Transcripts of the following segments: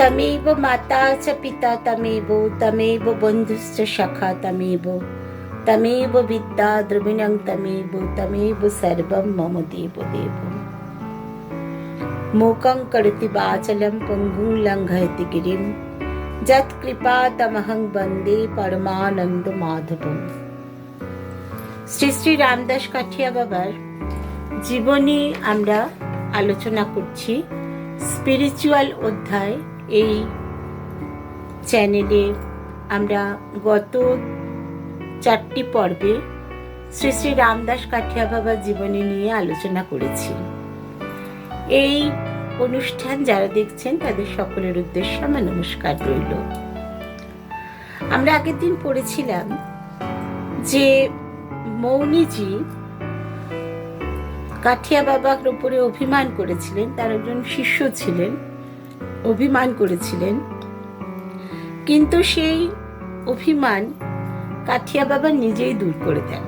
তমেব মাতা চ পিতা তমেব তমেব বন্ধুশ্চ তমেব তমেব বিদ্যা দ্রবিণং তমেব তমেব মম দেব দেব মোকং করতি বাচলম পঙ্গুং লঙ্ঘয়তি গিরিম যৎকৃপা তমহং বন্দে পরমানন্দ মাধব শ্রী শ্রী রামদাস কাঠিয়া বাবার জীবনী আমরা আলোচনা করছি স্পিরিচুয়াল অধ্যায় এই চ্যানেলে আমরা গত চারটি পর্বে শ্রী শ্রী রামদাস কাঠিয়া বাবার জীবনী নিয়ে আলোচনা করেছি। এই অনুষ্ঠান যারা দেখছেন, তাদের সকলের উদ্দেশ্যে আমার নমস্কার রইল। আমরা আগের দিন পড়েছিলাম যে মৌনিজি কাঠিয়া বাবার উপরে অভিমান করেছিলেন, তার একজন শিষ্য ছিলেন। অভিমান করেছিলেন। কিন্তু সেই অভিমান কাঠিয়া বাবা নিজেই দূর করে দেন।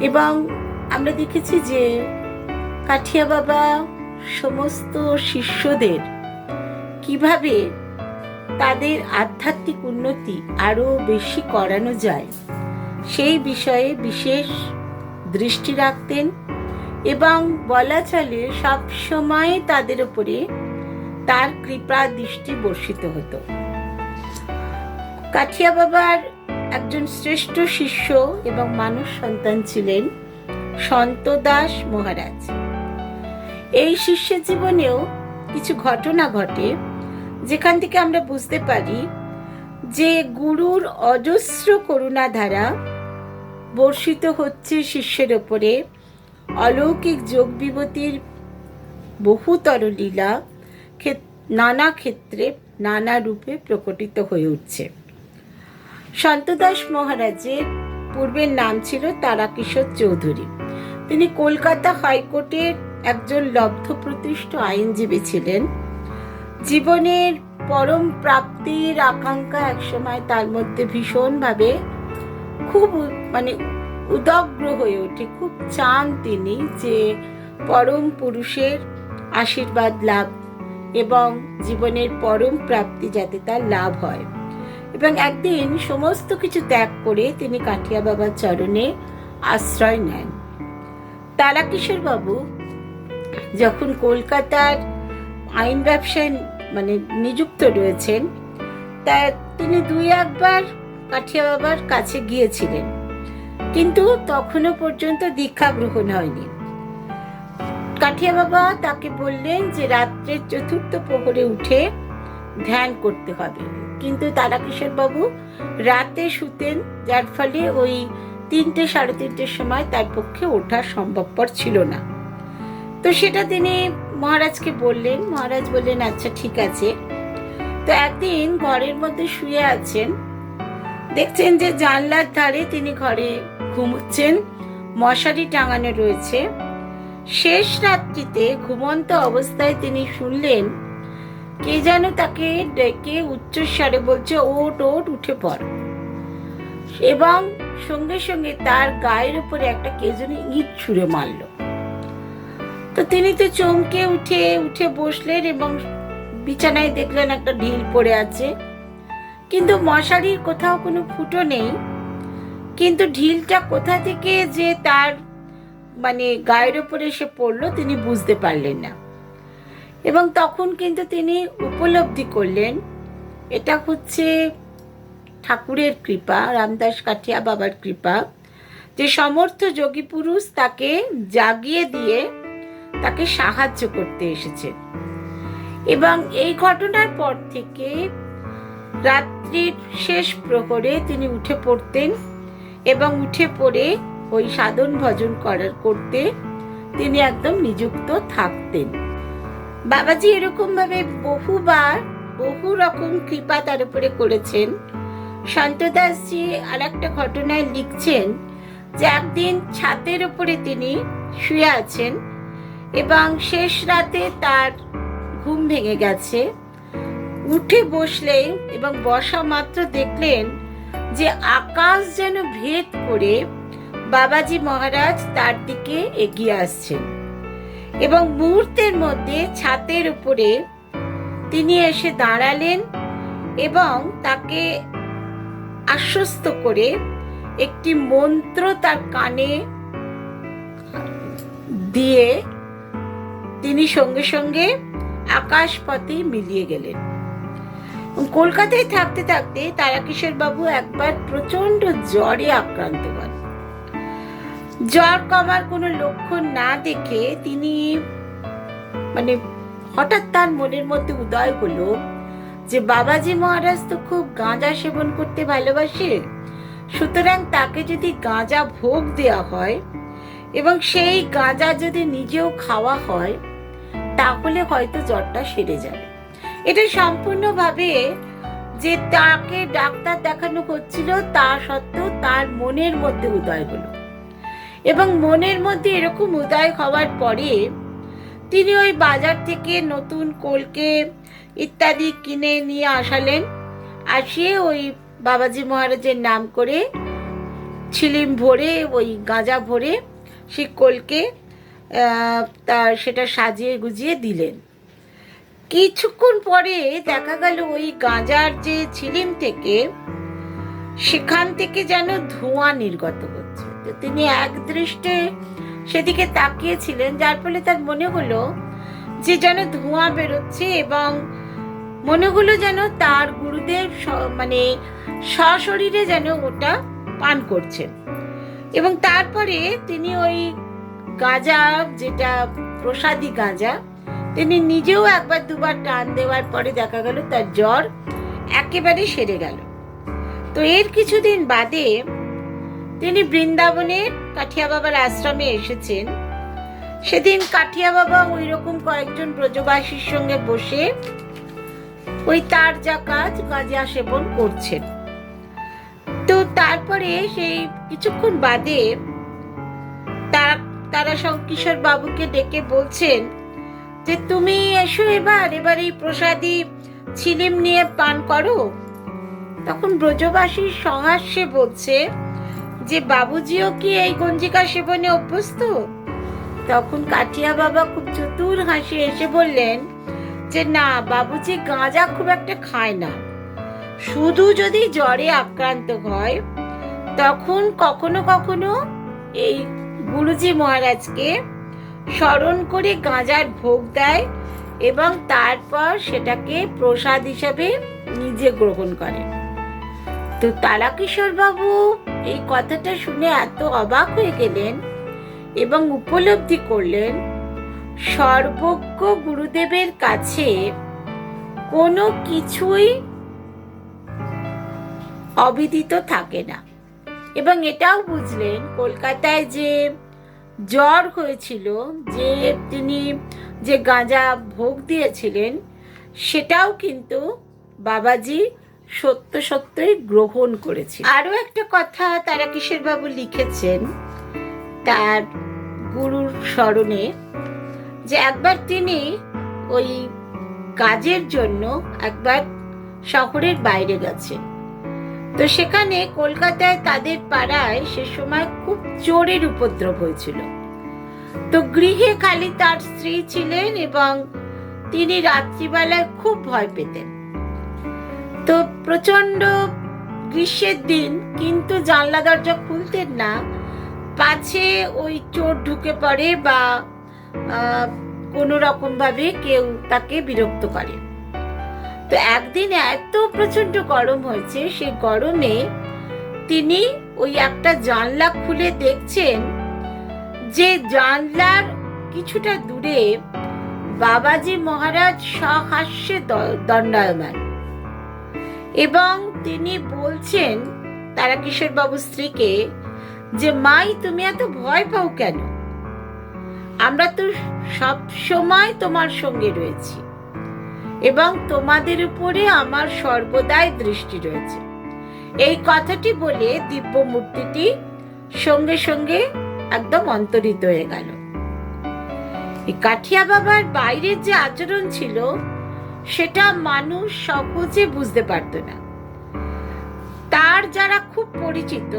এবং আমরা দেখেছি যে কাঠিয়া বাবা সমস্ত শিষ্যদের কীভাবে তাদের আধ্যাত্মিক উন্নতি আরও বেশি করানো যায়, সেই বিষয়ে বিশেষ দৃষ্টি রাখতেন এবং বলা চলে সব সময় তাদের উপরে তার কৃপা দৃষ্টি বর্ষিত হতো। কাঠিয়া বাবার একজন শ্রেষ্ঠ শিষ্য এবং মানুষ সন্তান ছিলেন সন্ত দাস মহারাজ। এই শিষ্যের জীবনেও কিছু ঘটনা ঘটে, যেখান থেকে আমরা বুঝতে পারি যে গুরুর অজস্র করুণা ধারা বর্ষিত হচ্ছে শিষ্যের ওপরে। অলৌকিক যোগ বিভূতির বহুতর লীলা নানা ক্ষেত্রে নানা রূপে প্রকটিত হয়ে উঠছে। সন্তদাস মহারাজের পূর্বের নাম ছিল তারাকিশোর চৌধুরী। তিনি কলকাতা হাইকোর্টের একজন লব্ধ প্রতিষ্ঠ আইনজীবী ছিলেন। জীবনের পরম প্রাপ্তির আকাঙ্ক্ষা একসময় তার মধ্যে ভীষণভাবে খুব মানে উদগ্র হয়ে ওঠে। খুব চান তিনি যে পরম পুরুষের আশীর্বাদ লাভ এবং জীবনের পরম প্রাপ্তি যাতে তার লাভ হয়। এবং একদিন সমস্ত কিছু ত্যাগ করে তিনি কাঠিয়া বাবার চরণে আশ্রয় নেন। তারাকিশোর বাবু যখন কলকাতার আইন ব্যবসায় মানে নিযুক্ত রয়েছেন, তা তিনি দুই একবার কাঠিয়া বাবার কাছে গিয়েছিলেন। কিন্তু তখনও পর্যন্ত দীক্ষা গ্রহণ হয়নি। কাঠিয়া বাবা তাকে বললেন যে রাত্রের চতুর্থ প্রহরে উঠে ধ্যান করতে হবে। কিন্তু তারাকিশোর বাবু রাতে শুতেন, যার ফলে ওই তিনটে সাড়ে তিনটের সময় তার পক্ষে ওঠা সম্ভবপর ছিল না। তো সেটা তিনি মহারাজকে বললেন, মহারাজ বললেন আচ্ছা ঠিক আছে। তো একদিন ঘরের মধ্যে শুয়ে আছেন। দেখছেন যে জানলার ধারে তিনি ঘরে ঘুমোচ্ছেন, মশারি টাঙানো রয়েছে। শেষ রাত্রিতে ঘুমন্ত অবস্থায় তিনি শুনলেন, কে যেন তাকে ডেকে উচ্চস্বরে বলছে ওট ওট উঠে পড়। এবং সঙ্গে সঙ্গে তার গায়ের উপরে একটা কে যেন ইট ছুঁড়ে মারল। তো তিনি তো চমকে উঠে উঠে বসলেন এবং বিছানায় দেখলেন একটা ঢিল পড়ে আছে। কিন্তু মশারির কোথাও কোনো ফুটো নেই। কিন্তু ঢিলটা কোথা থেকে যে তার মানে গায়ের উপরে এসে পড়ল, তিনি বুঝতে পারলেন না। এবং তখন কিন্তু তিনি উপলব্ধি করলেন, এটা হচ্ছে ঠাকুরের কৃপা, রামদাস কাঠিয়া বাবার কৃপা, যে সমর্থ যোগী পুরুষ তাকে জাগিয়ে দিয়ে তাকে সাহায্য করতে এসেছে এবং এই ঘটনার পর থেকে রাত্রির শেষ প্রহরে তিনি উঠে পড়তেন এবং উঠে পড়ে ওই সাধন ভজন করার করতে তিনি একদম নিযুক্ত থাকতেন। বাবাজি এরকম ভাবে বহুবার বহু রকম কৃপা তার উপরে করেছেন। সন্তদাসজি আর একটা ঘটনায় লিখছেন যে একদিন ছাদের উপরে তিনি শুয়ে আছেন এবং শেষ রাতে তার ঘুম ভেঙে গেছে। উঠে বসলেন এবং বসা মাত্র দেখলেন যে আকাশ যেন ভেদ করে বাবাজি মহারাজ তার দিকে এগিয়ে আসছেন এবং মুহূর্তের মধ্যে ছাতের উপরে তিনি এসে দাঁড়ালেন এবং তাকে আশ্বস্ত করে একটি মন্ত্র তার কানে দিয়ে তিনি সঙ্গে সঙ্গে আকাশপথে মিলিয়ে গেলেন। কলকাতায় থাকতে থাকতে তারাকিশোর বাবু একবার প্রচণ্ড জ্বরে আক্রান্ত হন। জ্বর কমার কোনো লক্ষণ না দেখে তিনি মানে হঠাৎ তার মনের মধ্যে উদয় হলো যে বাবাজি মহারাজ তো খুব গাঁজা সেবন করতে ভালোবাসে। সুতরাং তাকে যদি গাঁজা ভোগ দেওয়া হয় এবং সেই গাঁজা যদি নিজেও খাওয়া হয়, তাহলে হয়তো জ্বরটা সেরে যাবে। এটা সম্পূর্ণভাবে যে তাকে ডাক্তার দেখানো হচ্ছিল, তা সত্ত্বেও তার মনের মধ্যে উদয় হলো। এবং মনের মধ্যে এরকম উদয় হওয়ার পরে তিনি ওই বাজার থেকে নতুন কলকে ইত্যাদি কিনে নিয়ে আসালেন। আসিয়ে ওই বাবাজি মহারাজের নাম করে ছিলিম ভরে, ওই গাঁজা ভরে সে কলকে তার সেটা সাজিয়ে গুজিয়ে দিলেন। কিছুক্ষণ পরে দেখা গেল ওই গাঁজার যে ছিলিম থেকে, সেখান থেকে যেন ধোঁয়া নির্গত তিনি এক দৃষ্টে সেদিকে তাকিয়েছিলেন, যার ফলে তার মনে হলো যে যেন ধোঁয়া বেরোচ্ছে এবং মনে হলো যেন তার গুরুদেব মানে সশরীরে যেন ওটা পান করছেন। এবং তারপরে তিনি ওই গাঁজা, যেটা প্রসাদী গাঁজা, তিনি নিজেও একবার দুবার টান দেওয়ার পরে দেখা গেল তার জ্বর একেবারে সেরে গেল। তো এর কিছুদিন বাদে তিনি বৃন্দাবনের কাঠিয়া বাবার আশ্রমে এসেছেন। সেদিন কাঠিয়া বাবা ওই রকম কয়েকজন ব্রজবাসীর সঙ্গে বসে ওই তার যা কাজ গাঁজা সেবন করছেন। তো তারপরে সেই কিছুক্ষণ বাদে তারা তারা সব কিশোর বাবুকে ডেকে বলছেন যে, তুমি এসো এবার এবার এই প্রসাদী ছিলিম নিয়ে পান করো। তখন ব্রজবাসীর সহাস্যে বলছে যে বাবুজিও কি এই গঞ্জিকা সেবনে অভ্যস্ত? তখন কাঠিয়া বাবা খুব চতুর হাসি এসে বললেন, যে না, বাবুজি গাঁজা খুব একটা খায় না। শুধু যদি জ্বরে আক্রান্ত হয়, তখন কখনো কখনো এই গুরুজি মহারাজকে স্মরণ করে গাঁজার ভোগ দেয় এবং তারপর সেটাকে প্রসাদ হিসাবে নিজে গ্রহণ করে। তো তারাকিশোর বাবু এই কথাটা শুনে এত অবাক হয়ে গেলেন এবং উপলব্ধি করলেন, সর্বজ্ঞ গুরুদেবের কাছে কোনো কিছুই অবিদিত থাকে না। এবং এটাও বুঝলেন কলকাতায় যে জ্বর হয়েছিল, যে তিনি যে গাঁজা ভোগ দিয়েছিলেন, সেটাও কিন্তু বাবাজি সত্য সত্যই গ্রহণ করেছে। আরও একটা কথা তারা বাবু লিখেছেন, তার গুরুর স্মরণে, যে একবার তিনি ওই কাজের জন্য একবার শহরের বাইরে গেছেন। তো সেখানে কলকাতায় তাদের পাড়ায় সে সময় খুব চোরের উপদ্রব হয়েছিল। তো গৃহে খালি তার স্ত্রী ছিলেন এবং তিনি রাত্রিবেলায় খুব ভয় পেতেন। তো প্রচণ্ড গ্রীষ্মের দিন, কিন্তু জানলা দরজা খুলতেন না। পাছে ওই চোর ঢুকে পড়ে বা কোনো রকম ভাবে কেউ তাকে বিরক্ত করে। তো একদিন এত প্রচণ্ড গরম হয়েছে, সেই গরমে তিনি ওই একটা জানলা খুলে দেখছেন যে জানলার কিছুটা দূরে বাবাজি মহারাজ সহাস্যে দণ্ডায়মান। এবং তিনি বলছেন তারাকিশোর বাবু স্ত্রীকে যে, মাই, তুমি এত ভয় পাও কেন? আমরা তো সব সময় তোমার সঙ্গে রয়েছি এবং তোমাদের উপরে আমার সর্বদাই দৃষ্টি রয়েছে। এই কথাটি বলে দিব্য মূর্তিটি সঙ্গে সঙ্গে একদম অন্তরিত হয়ে গেল। কাঠিয়া বাবার বাইরের যে আচরণ ছিল সেটা মানুষ সহজে বুঝতে পারত না। তার যারা খুব পরিচিত,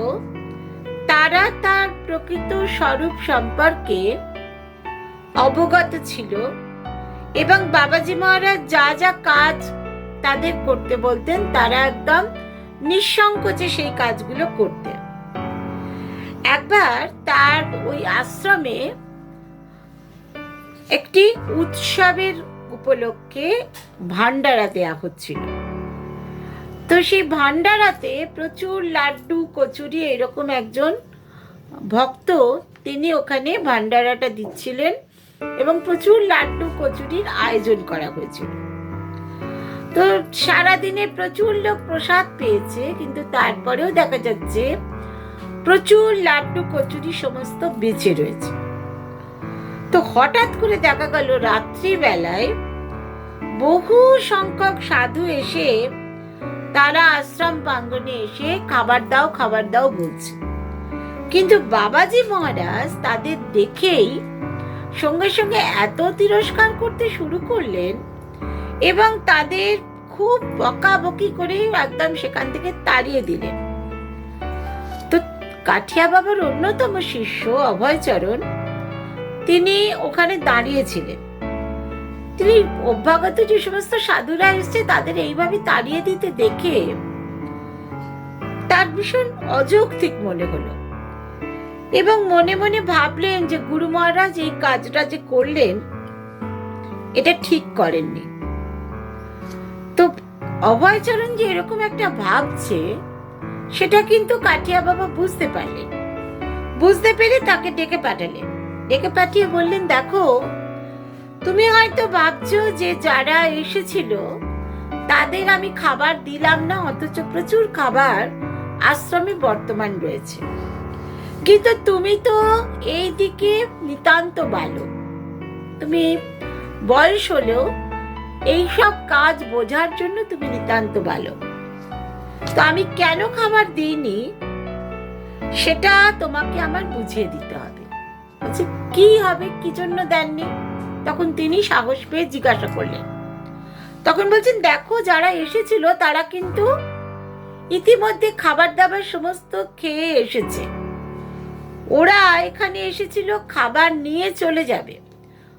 তারা তার প্রকৃত স্বরূপ সম্পর্কে অবগত ছিল এবং বাবাজি মহারাজ যা যা কাজ তাদের করতে বলতেন, তারা একদম নিঃসংকোচে সেই কাজগুলো করতেন। একবার তার ওই আশ্রমে একটি উৎসবের উপলক্ষে ভান্ডারা দেয়া হচ্ছিল তো সেই ভান্ডারাতে প্রচুর লাড্ডু, কচুরি এরকম একজন ভক্ত তিনি ওখানে ভান্ডারাটা দিচ্ছিলেন এবং প্রচুর লাড্ডু, কচুরির আয়োজন করা হয়েছিল। তো সারাদিনে প্রচুর লোক প্রসাদ পেয়েছে, কিন্তু তারপরেও দেখা যাচ্ছে প্রচুর লাড্ডু, কচুরি সমস্ত বেঁচে রয়েছে। তো হঠাৎ করে দেখা গেল রাত্রিবেলায় বহু সংখ্যক সাধু এসে তারা আশ্রম প্রাঙ্গনে এসে খাবার দাও খাবার দাও বলছে। কিন্তু বাবাজি মহারাজ তাদের দেখেই সঙ্গে সঙ্গে এত তিরস্কার করতে শুরু করলেন এবং তাদের খুব বকাবকি করে একদম সেখান থেকে তাড়িয়ে দিলেন। তো কাঠিয়া বাবার অন্যতম শিষ্য অভয়চরণ, তিনি ওখানে দাঁড়িয়েছিলেন। তিনি অভ্যাগত যে সমস্ত সাধুরা এসছে, তাদের এইভাবে তাড়িয়ে দিতে দেখে তার ভীষণ অযৌক্তিক মনে হলো। এবং মনে মনে ভাবলেন যে গুরু মহারাজ এই কাজটা যে করলেন, এটা ঠিক করেননি। তো অভয়চরণ যে এরকম একটা ভাবছে, সেটা কিন্তু কাটিয়া বাবা বুঝতে পারলেন। বুঝতে পেরে তাকে ডেকে পাঠালেন। ডেকে পাঠিয়ে বললেন, দেখো তুমি হয়তো ভাবছ যে যারা এসেছিল, তাদের আমি খাবার দিলাম না, অথচ প্রচুর খাবার আশ্রমে বর্তমান রয়েছে। কিন্তু তুমি তো এই দিকে নিতান্ত ভালো। তুমি বয়স হলেও এইসব কাজ বোঝার জন্য তুমি নিতান্ত ভালো। তো আমি কেন খাবার দিইনি, সেটা তোমাকে আমার বুঝিয়ে দিতে হবে। কি হবে? কি জন্য দেননি? তখন তিনি সাহস পেয়ে জিজ্ঞাসা করলেন। তখন বলছেন, দেখো, যারা এসেছিল তারা কিন্তু ইতিমধ্যে খাবার দাবার সমস্ত খেয়ে এসেছে। ওরা এখানে এসেছিল খাবার নিয়ে চলে যাবে।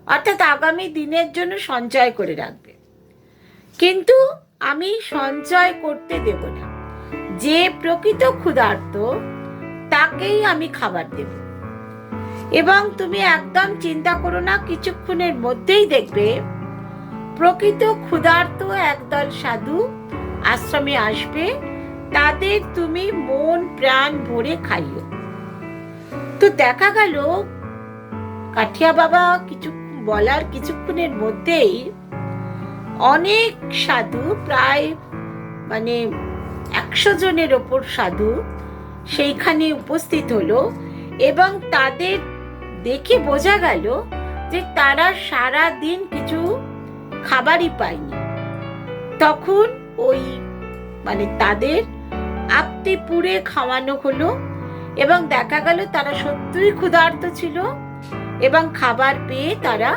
অর্থাৎ আগামী দিনের জন্য সঞ্চয় করে রাখবে। কিন্তু আমি সঞ্চয় করতে দেব না। যে প্রকৃত ক্ষুধার্ত, তাকেই আমি খাবার দেব। এবং তুমি একদম চিন্তা করো না, কিছুক্ষণের মধ্যেই দেখবে প্রকৃত ক্ষুধার্ত একদল সাধু আশ্রমে আসবে। তাদের তুমি মন, প্রাণ ভরে খাইও। তো দেখা গেল, কাঠিয়া বাবা কিছু বলার কিছুক্ষণের মধ্যেই অনেক সাধু, প্রায় মানে একশো জনের ওপর সাধু সেইখানে উপস্থিত হলো এবং তাদের দেখে বোঝা গেল যে তারা সারা দিন কিছু খাবারই পায়নি তখন ওই মানে তাদের আপতি পুড়ে খাওয়ানো হলো এবং দেখা গেল তারা সত্যিই ক্ষুধার্ত ছিল এবং খাবার পেয়ে তারা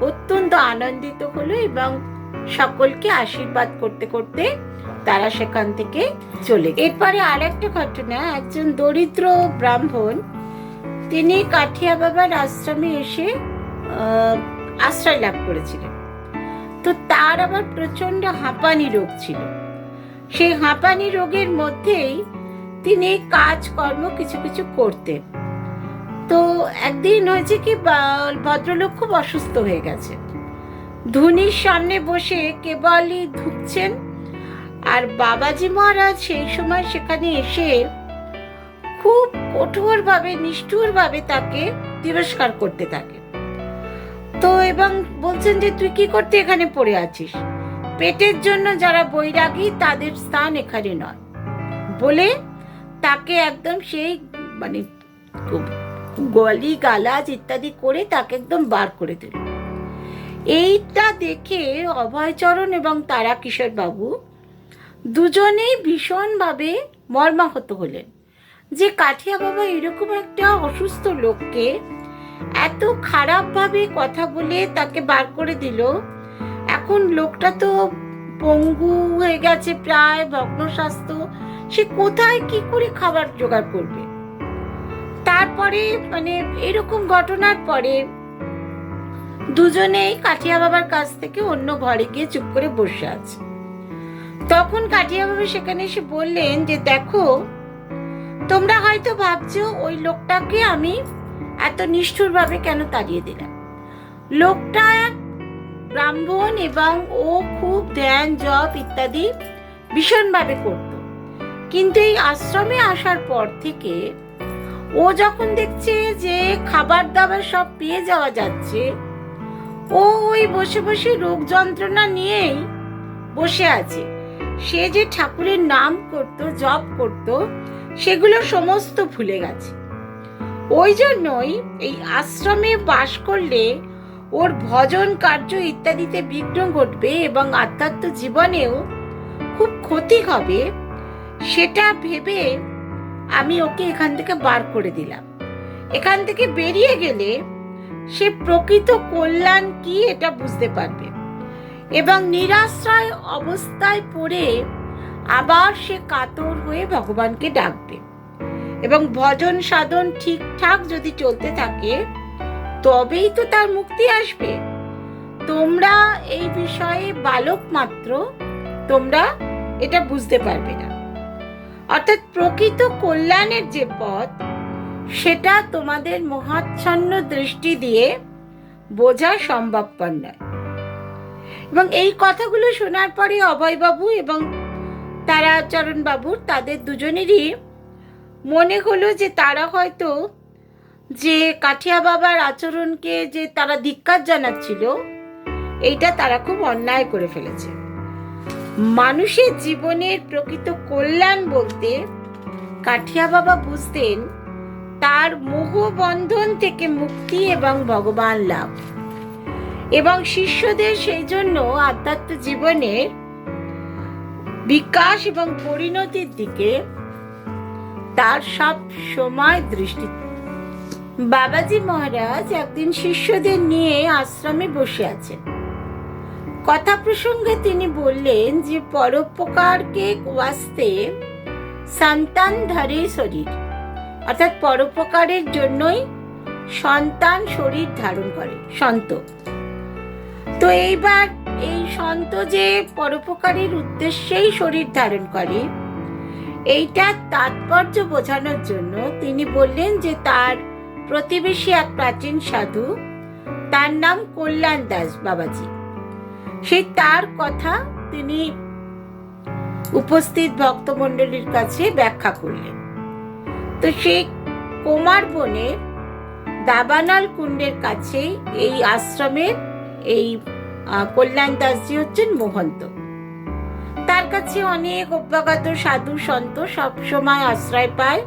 অত্যন্ত আনন্দিত হলো এবং সকলকে আশীর্বাদ করতে করতে তারা সেখান থেকে চলে। এরপরে আর একটা ঘটনা, একজন দরিদ্র ব্রাহ্মণ তিনি কাঠিয়া বাবার আশ্রমে এসে আশ্রয় লাভ করেছিলেন। তো তার আবার প্রচণ্ড হাঁপানি রোগ ছিল। সেই হাঁপানি রোগের মধ্যেই তিনি কাজকর্ম কিছু কিছু করতেন। তো একদিন হয়েছে কি ভদ্রলোক খুব অসুস্থ হয়ে গেছে ধুনির সামনে বসে কেবলই ধুকছেন। আর বাবাজি মহারাজ সেই সময় সেখানে এসে খুব কঠোরভাবে, নিষ্ঠুরভাবে তাকে তিরস্কার করতে থাকে। তো এবং বলছেন যে, তুই কি করতে এখানে পড়ে আছিস? পেটের জন্য যারা বৈরাগী, তাদের স্থান এখানে নয়। বলে তাকে একদম সেই মানে গলি, গালাজ ইত্যাদি করে তাকে একদম বার করে দিল। এইটা দেখে অভয়চরণ এবং তারা কিশোর বাবু দুজনেই ভীষণভাবে মর্মাহত হলেন। যে কাঠিয়া বাবা এরকম একটা অসুস্থ লোককে এত খারাপভাবে কথা বলে তাকে বার করে দিল। এখন লোকটা তো পঙ্গু হয়ে গেছে প্রায় ভগ্ন স্বাস্থ্য সে কোথায় কি করে খাবার জোগাড় করবে? তারপরে মানে এরকম ঘটনার পরে দুজনেই কাঠিয়া বাবার কাছ থেকে অন্য ঘরে গিয়ে চুপ করে বসে আছে। তখন কাঠিয়া বাবা সেখানে এসে বললেন যে, দেখো তোমরা হয়তো ভাবছ ওই লোকটাকে আমি এত নিষ্ঠুরভাবে কেন তাড়িয়ে দিলাম? লোকটা ব্রাহ্মণ এবং ও খুব ধ্যান, জপ ইত্যাদি ভীষণভাবে করত। কিন্তু এই আশ্রমে আসার পর থেকে ও যখন দেখছে যে খাবার দাবার সব পেয়ে যাওয়া যাচ্ছে, ও ওই বসে বসে রোগ যন্ত্রণা নিয়েই বসে আছে। সে যে ঠাকুরের নাম করত, জপ করত সেগুলো সমস্ত ভুলে গেছে। ওই জন্যই এই আশ্রমে বাস করলে ওর ভজন কার্য ইত্যাদিতে বিঘ্ন ঘটবে এবং আধ্যাত্ম জীবনেও খুব ক্ষতি হবে, সেটা ভেবে আমি ওকে এখান থেকে বার করে দিলাম। এখান থেকে বেরিয়ে গেলে সে প্রকৃত কল্যাণ কি এটা বুঝতে পারবে। এবং নিরাশ্রয় অবস্থায় পড়ে আবার সে কাতর হয়ে ভগবানকে ডাকবে। এবং ভজন সাধন ঠিকঠাক যদি চলতে থাকে, তবেই তো তার মুক্তি আসবে। তোমরা এই বিষয়ে বালক মাত্র, তোমরা এটা বুঝতে পারবে না। অর্থাৎ প্রকৃত কল্যাণের যে পথ, সেটা তোমাদের মহাচ্ছন্ন দৃষ্টি দিয়ে বোঝা সম্ভবপর নয়। এবং এই কথাগুলো শোনার পরে অভয়বাবু এবং তারাচরণ বাবুর তাদের দুজনেরই মনে হলো যে তারা হয়তো যে কাঠিয়া বাবার আচরণকে যে তারা ধিক্কার জানাচ্ছিল, এইটা তারা খুব অন্যায় করে ফেলেছে। মানুষের জীবনের প্রকৃত কল্যাণ বলতে কাঠিয়া বাবা বুঝতেন তার মোহবন্ধন থেকে মুক্তি এবং ভগবান লাভ। এবং শিষ্যদের সেই জন্য আধ্যাত্ম জীবনের বিকাশ এবং পরিণতির দিকে তার সব সময় দৃষ্টি। বাবাজি মহারাজ একদিন শিষ্যদের নিয়ে আশ্রমে বসে আছেন। কথা প্রসঙ্গে তিনি বললেন যে, পরোপকারকে ওয়াস্তে সন্তান ধরে শরীর। অর্থাৎ পরোপকারের জন্যই সন্তান শরীর ধারণ করে, সন্ত। তো এইবার এই সন্ত যে পরোপকারের উদ্দেশ্যেই শরীর ধারণ করে এইটার তাৎপর্য বোঝানোর জন্য তিনি বললেন যে তার প্রতিবেশী এক প্রাচীন সাধু, তার নাম কল্যাণ দাস বাবাজি। সেই তার কথা তিনি উপস্থিত ভক্তমণ্ডলীর কাছে ব্যাখ্যা করলেন। তো সেই কুমার বনের দাবানাল কুণ্ডের কাছেই এই আশ্রমের এই কল্যাণ দাসজি হচ্ছেন মোহন্ত। তার কাছে অনেক অভ্যাগত সাধু সন্ত সবসময় আশ্রয় পায়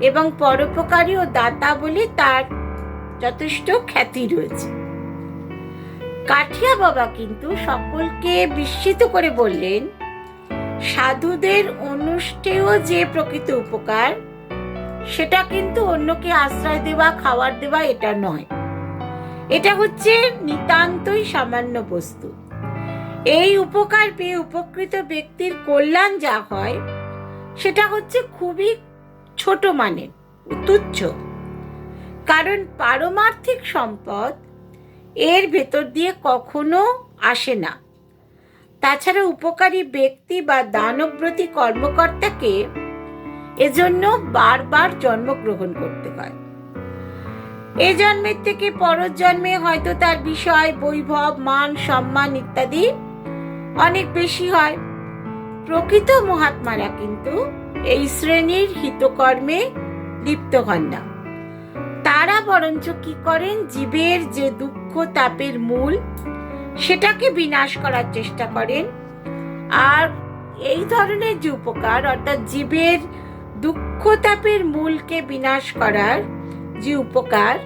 এবং পরোপকারী ও দাতা বলে তার যথেষ্ট খ্যাতি রয়েছে। কাঠিয়া বাবা কিন্তু সকলকে বিস্মিত করে বললেন, সাধুদের অনুষ্ঠেয় যে প্রকৃত উপকার, সেটা কিন্তু অন্যকে আশ্রয় দেওয়া খাবার দেওয়া এটা নয়। এটা হচ্ছে নিতান্তই সামান্য বস্তু। এই উপকার পেয়ে উপকৃত ব্যক্তির কল্যাণ যা হয়, সেটা হচ্ছে খুবই ছোট মানের, তুচ্ছ। কারণ পারমার্থিক সম্পদ এর ভেতর দিয়ে কখনো আসে না। তাছাড়া উপকারী ব্যক্তি বা দানব্রতী কর্মকর্তাকে এজন্য বারবার জন্মগ্রহণ করতে হয়। এ জন্মের থেকে পরের জন্মে হয়তো তার বিষয়, বৈভব, মান, সম্মান ইত্যাদি অনেক বেশি হয়। প্রকৃত মহাত্মারা কিন্তু এই শ্রেণির হিতকর্মে লিপ্ত হন না। তারা বরঞ্চ কি করেন? জীবের যে দুঃখ তাপের মূল, সেটাকে বিনাশ করার চেষ্টা করেন। আর এই ধরনের যে উপকার, অর্থাৎ জীবের দুঃখ তাপের মূলকে বিনাশ করার যে উপকার,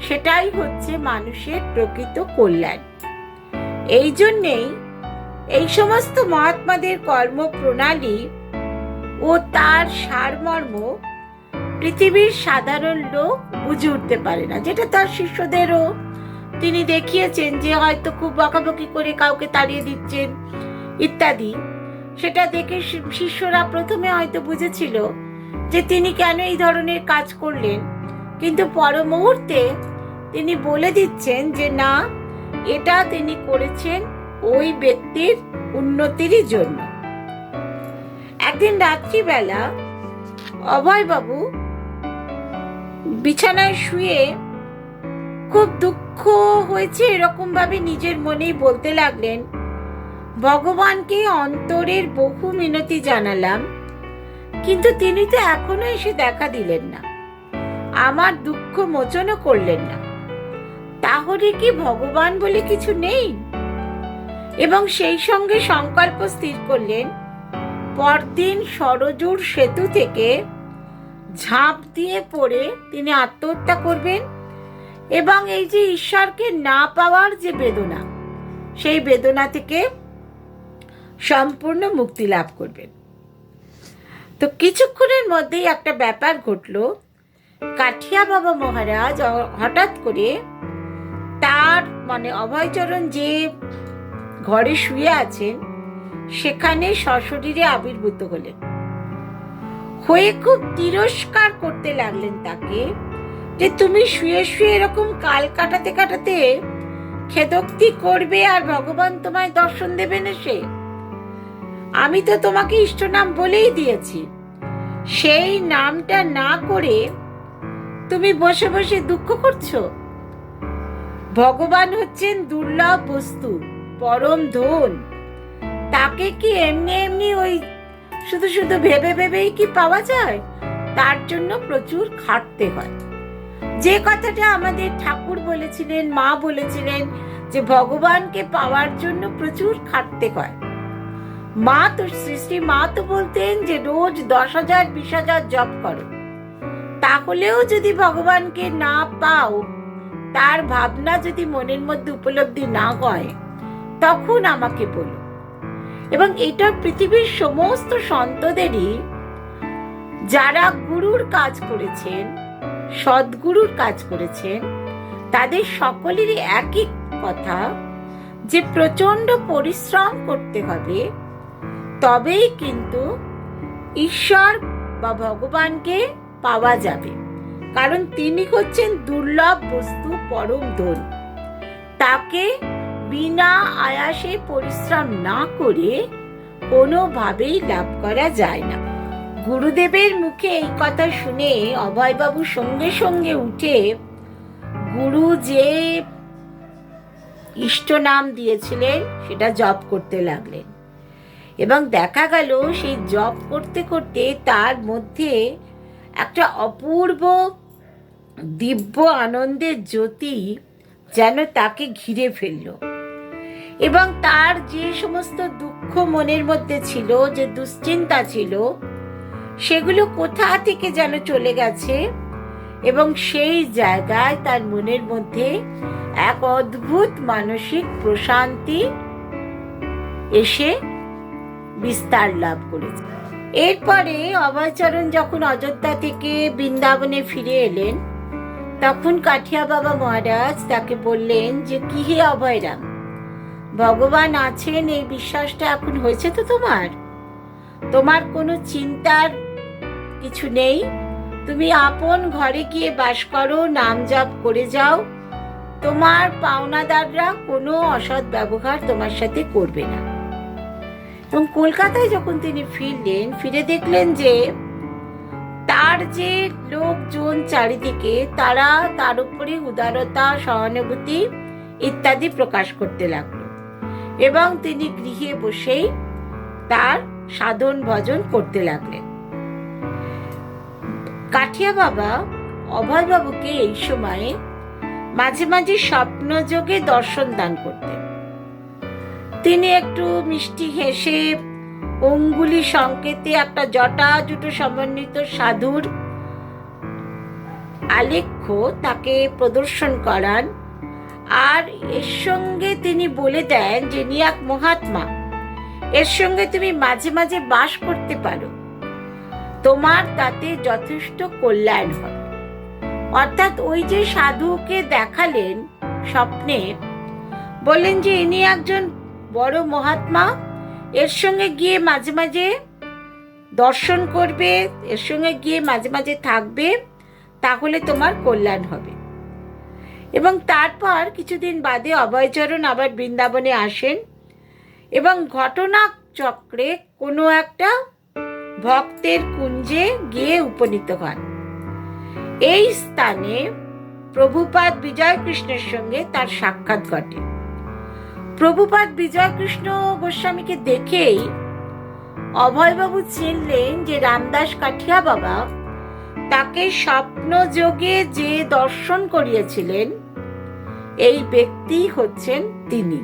সেটাই হচ্ছে মানুষের প্রকৃত কল্যাণ। এই জন্যেই এই সমস্ত মহাত্মাদের কর্মপ্রণালী ও তার সারমর্ম পৃথিবীর সাধারণ লোক বুঝে উঠতে পারে না। যেটা তার শিষ্যদেরও তিনি দেখিয়েছেন যে হয়তো খুব বকাবকি করে কাউকে তাড়িয়ে দিচ্ছেন ইত্যাদি। সেটা দেখে শিষ্যরা প্রথমে হয়তো বুঝেছিল যে তিনি কেন এই ধরনের কাজ করলেন। কিন্তু পর মুহূর্তে তিনি বলে দিচ্ছেন যে না, এটা তিনি করেছেন ওই ব্যক্তির উন্নতিরই জন্য। একদিন রাত্রিবেলা অভয়বাবু বিছানায় শুয়ে খুব দুঃখ হয়েছে এরকম ভাবে নিজের মনেই বলতে লাগলেন, ভগবানকে অন্তরের বহু মিনতি জানালাম, কিন্তু তিনি তো এখনও এসে দেখা দিলেন না। আমার দুঃখ মোচনও করলেন না। তাহলে কি ভগবান বলে কিছু নেই? এবং সেই সঙ্গে সংকল্প স্থির করলেন, পরদিন সরজুর সেতু থেকে ঝাঁপ দিয়ে পড়ে তিনি আত্মহত্যা করবেন এবং এই যে ঈশ্বরকে না পাওয়ার যে বেদনা, সেই বেদনা থেকে সম্পূর্ণ মুক্তি লাভ করবেন। তো কিছুক্ষণের মধ্যেই একটা ব্যাপার ঘটলো কাঠিয়া বাবা মহারাজ হঠাৎ করে তার মানে অভয়চরণ যে ঘরে শুয়ে আছেন, সেখানে সশরীরে আবির্ভূত হলেন। হয়ে খুব তিরস্কার করতে লাগলেন তাকে যে তুমি শুয়ে শুয়ে এরকম কাল কাটাতে কাটাতে খেদোক্তি করবে আর ভগবান তোমায় দর্শন দেবে না সে আমি তো তোমাকে ইষ্ট নাম বলেই দিয়েছি। সেই নামটা না করে তুমি বসে বসে দুঃখ করছ? ভগবান হচ্ছেন দুর্লভ বস্তু, পরম ধন। তাকে কি এমনি এমনি ওই শুধু শুধু ভেবে ভেবেই কি পাওয়া যায়? তার জন্য প্রচুর খাটতে হয়। যে কথাটা আমাদের ঠাকুর বলেছিলেন, মা বলেছিলেন যে ভগবানকে পাওয়ার জন্য প্রচুর খাটতে হয়। মা তো সৃষ্টি, মা তো বলতেন যে রোজ দশ হাজার, বিশ হাজার জপ করো। তাহলেও যদি ভগবানকে না পাও, তার ভাবনা যদি মনের মধ্যে উপলব্ধি না হয়, তখন আমাকে বলো। এবং এটা পৃথিবীর সমস্ত সন্তদেরই, যারা গুরুর কাজ করেছেন, সদ্গুরুর কাজ করেছেন, তাদের সকলেরই একই কথা, যে প্রচণ্ড পরিশ্রম করতে হবে, তবেই কিন্তু ঈশ্বর বা ভগবানকে পাওয়া যাবে। কারণ তিনি হচ্ছেন দুর্লভ বস্তু পরম ধন। তাকে বিনা আয়াসে পরিশ্রম না করে কোনোভাবেই লাভ করা যায় না। গুরুদেবের মুখে এই কথা শুনে অভয়বাবু সঙ্গে সঙ্গে উঠে গুরু যে ইষ্ট নাম দিয়েছিলেন, সেটা জপ করতে লাগলেন। এবং দেখা গেল, সেই জপ করতে করতে তার মধ্যে একটা অপূর্ব দিব্য আনন্দের জ্যোতি যেন তাকে ঘিরে ফেলল। এবং তার যে সমস্ত দুঃখ মনের মধ্যে ছিল, যে দুশ্চিন্তা ছিল, সেগুলো কোথা থেকে যেন চলে গেছে এবং সেই জায়গায় তার মনের মধ্যে এক অদ্ভুত মানসিক প্রশান্তি এসে বিস্তার লাভ করেছে। এরপরে অভয়চরণ যখন অযোধ্যা থেকে বৃন্দাবনে ফিরে এলেন, তখন কাঠিয়া বাবা মহারাজ তাকে বললেন যে, কি হে অভয়রাম? ভগবান আছেন, এই বিশ্বাসটা এখন হয়েছে তো তোমার? তোমার কোনো চিন্তার কিছু নেই? তুমি আপন ঘরে গিয়ে বাস করো, নাম জপ করে যাও। তোমার পাওনাদাররা কোনো অসৎ ব্যবহার তোমার সাথে করবে না। এবং কলকাতায় যখন তিনি ফিরলেন, ফিরে দেখলেন যে তার যে লোকজন চারিদিকে, তারা তার উপরে উদারতা, সহানুভূতি ইত্যাদি প্রকাশ করতে লাগল। এবং তিনি গৃহে বসেই তার সাধন ভজন করতে লাগলেন। কাঠিয়া বাবা, অভয়বাবুকে এই সময়ে মাঝে মাঝে স্বপ্নযোগে দর্শন দান করতেন। তিনি একটু মিষ্টি হেসে অঙ্গুলি সংকেতে একটা জটা জুটো সমন্বিত সাধুর আলেখ্য তাকে প্রদর্শন করান। আর এর সঙ্গে তিনি বলে দেন যে, নিয়াক মহাত্মা, এর সঙ্গে তুমি মাঝে মাঝে বাস করতে পারো। তোমার তাতে যথেষ্ট কল্যাণ হবে। অর্থাৎ ওই যে সাধুকে দেখালেন স্বপ্নে বললেন যে, ইনি একজন বড় মহাত্মা, এর সঙ্গে গিয়ে মাঝে মাঝে দর্শন করবে, এর সঙ্গে গিয়ে মাঝে মাঝে থাকবে, তাহলে তোমার কল্যাণ হবে। এবং তারপর কিছুদিন বাদে অভয়চরণ আবার বৃন্দাবনে আসেন এবং ঘটনা চক্রে কোনো একটা ভক্তের কুঞ্জে গিয়ে উপনীত হন। এই স্থানে প্রভুপাদ বিজয় কৃষ্ণের সঙ্গে তার সাক্ষাৎ ঘটে। প্রভুপাদ বিজয় কৃষ্ণ গোস্বামীকে দেখেই অভয়বাবু চিনলেন যে রামদাস কাঠিয়া বাবা তাকে স্বপ্ন যোগে যে দর্শন করিয়েছিলেন, এই ব্যক্তি হচ্ছেন তিনি।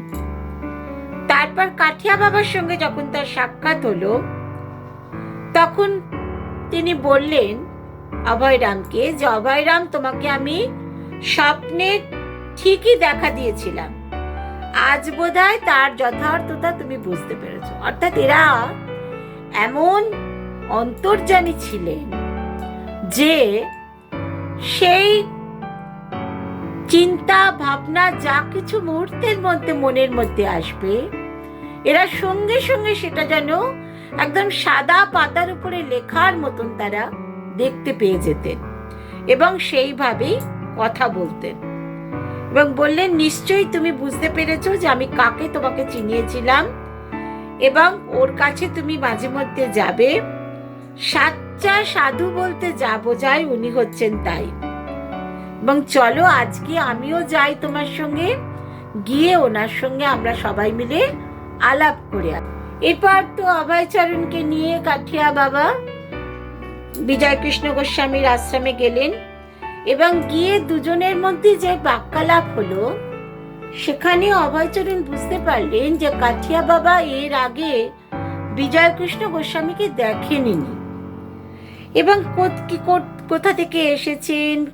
তারপর কাঠিয়া বাবার সঙ্গে যখন তার সাক্ষাৎ হলো, তখন তিনি বললেন, অভয়রামকে, যে অভয়রাম তোমাকে আমি স্বপ্নে ঠিকই দেখা দিয়েছিলাম। আজ বোধহয় তার যথার্থতা তুমি বুঝতে পেরেছ। অর্থাৎ এরা এমন অন্তর্জামী ছিলেন যে সেই চিন্তা, ভাবনা, যা কিছু মুহূর্তের মধ্যে মনের মধ্যে আসবে, এরা সঙ্গে সঙ্গে সেটা যেন একদম সাদা পাতার উপরে লেখার মতন তারা দেখতে পেয়ে যেতেন এবং সেইভাবেই কথা বলতেন। এবং বললেন, নিশ্চয়ই তুমি বুঝতে পেরেছ যে আমি কাকে তোমাকে চিনিয়েছিলাম এবং ওর কাছে তুমি মাঝে মধ্যে যাবে। সাচ্চা সাধু বলতে যা বোঝায় উনি হচ্ছেন তাই। এবং চলো, আজকে আমিও যাই তোমার সঙ্গে। গিয়ে ওনার সঙ্গে আমরা সবাই মিলে আলাপ করে। এরপর তো অভয়চরণকে নিয়ে কাঠিয়া বাবা বিজয় কৃষ্ণ গোস্বামীর আশ্রমে গেলেন। এবং গিয়ে দুজনের মধ্যে যে বাক্যালাপ হলো, সেখানে অভয়চরণ বুঝতে পারলেন যে কাঠিয়া বাবা এর আগে বিজয় কৃষ্ণ গোস্বামীকে দেখেনি। এবং কোথা থেকে এসেছেন,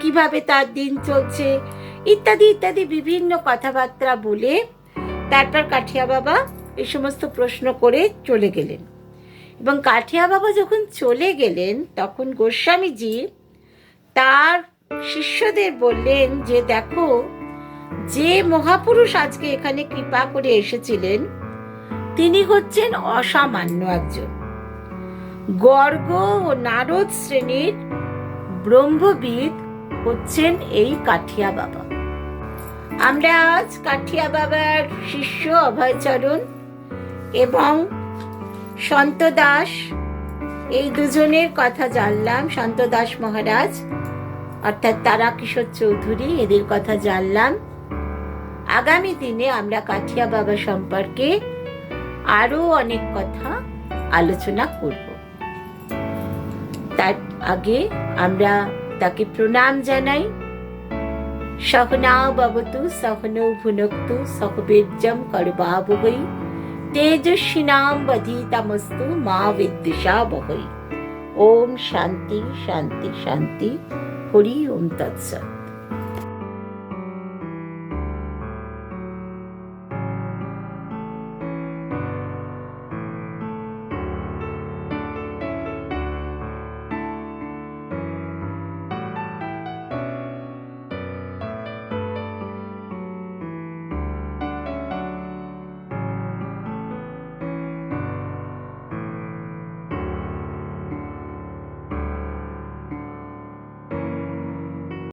কীভাবে তার দিন চলছে, ইত্যাদি ইত্যাদি বিভিন্ন কথাবার্তা বলে তারপর কাঠিয়া বাবা এই সমস্ত প্রশ্ন করে চলে গেলেন। এবং কাঠিয়া বাবা যখন চলে গেলেন, তখন গোস্বামীজি তার শিষ্যদের বললেন যে, দেখো, যে মহাপুরুষ আজকে এখানে কৃপা করে এসেছিলেন, তিনি হচ্ছেন অসামান্য একজন। গর্গ ও নারদ শ্রেণির ব্রহ্মবিদ হচ্ছেন এই কাঠিয়া বাবা। আমরা আজ কাঠিয়া বাবার শিষ্য অভয়চরণ এবং সন্ত দাস এই দুজনের কথা জানলাম সন্ত দাস মহারাজ। অর্থাৎ তারা কিশোর চৌধুরী, এদের কথা জানলাম। আগামী দিনে আমরা কাঠিয়া বাবা সম্পর্কে আরও অনেক কথা আলোচনা করব। তার আগে আমরা তাকে প্রণাম জানাই। সহনাও ভবতু, সহনৌ ভুনক্তু, সহবীর্যম করবাবহৈ তেজস্বিনাম বধিতামস্তু মা বিদ্বিষা বহৈ ওম শান্তি শান্তি শান্তি হরি ওম তৎসৎ